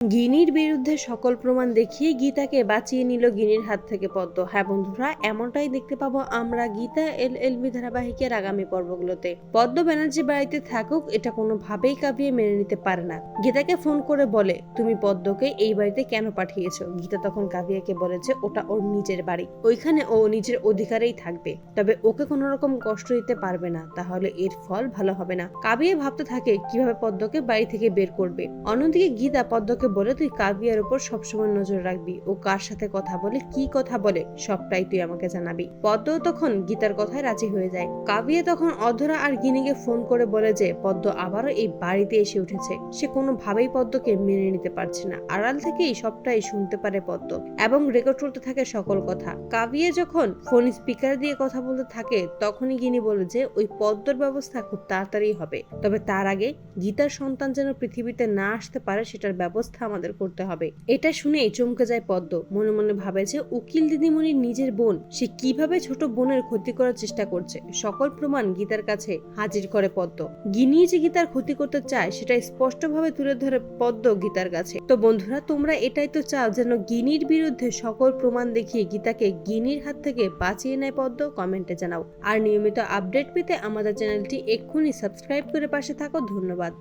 গিনির বিরুদ্ধে সকল প্রমাণ দেখিয়ে গীতাকে বাঁচিয়ে নিল গিনির হাত থেকে পদ্ম। হ্যাঁ বন্ধুরা, এমনটাই দেখতে পাবো আমরা গীতা এল এলবি ধারাবাহিকের আগামী পর্বগুলোতে। পদ্ম ব্যানার্জি বাড়িতে থাকুক, এটা কোনোভাবেই কাবিয়ে মেনে নিতে পারে না। গীতাকে ফোন করে বলে, তুমি পদ্মকে এই বাড়িতে কেন পাঠিয়েছো? গীতা তখন কাবিয়াকে বলে যে ওটা ওর নিজের বাড়ি। ওইখানে ও নিজের অধিকারেই থাকবে। তবে ওকে কোনো রকম কষ্ট দিতে পারবে না, তাহলে এর ফল ভালো হবে না। কাবিয়া ভাবতে থাকে, কীভাবে পদ্মকে বাড়ি থেকে বের করবে? অন্যদিকে গীতা পদ্মকে বলে তুই কাবিয়ার উপর সবসময় নজর রাখবি ও কার সাথে কথা বলে, কি কথা বলে, সবটাই তুই আমাকে জানাবি। পদ্ম তখন গীতার কথায় রাজি হয়ে যায়। কাবিয়া তখন অধরা আর গিনিকে ফোন করে বলে যে, পদ্ম আবারও এই বাড়িতে এসে উঠেছে। সে কোনোভাবেই পদ্মকে মেনে নিতে পারছে না। আড়াল থেকেই সবটাই শুনতে পারে পদ্ম এবং রেকর্ড করতে থাকে সকল কথা। কাবিয়া যখন ফোন স্পিকার দিয়ে কথা বলতে থাকে, তখনই গিনি বলে যে, ওই পদ্মর ব্যবস্থা খুব তাড়াতাড়ি হবে। তবে তার আগে গীতার সন্তান যেন পৃথিবীতে না আসতে পারে, সেটার ব্যবস্থা আমাদের করতে হবে। এটা শুনেই চমকে যায় পদ্ম। মনে মনে ভাবে যে উকিল দিদিমণির নিজের বোন, সে কীভাবে ছোট বোনের ক্ষতি করার চেষ্টা করছে? সকল প্রমাণ গীতার কাছে হাজির করে পদ্ম। গিনি যে গীতার ক্ষতি করতে চায়, সেটা স্পষ্টভাবে তুলে ধরে পদ্ম গীতার কাছে। তো বন্ধুরা, তোমরা এটাই তো চাও যেন গিনির বিরুদ্ধে সকল প্রমাণ দেখিয়ে গীতাকে গিনির হাত থেকে বাঁচিয়ে নেয় পদ্ম? কমেন্টে জানাও। আর নিয়মিত আপডেট পেতে আমাদের চ্যানেলটি এক্ষুনি সাবস্ক্রাইব করে পাশে থাকো। ধন্যবাদ।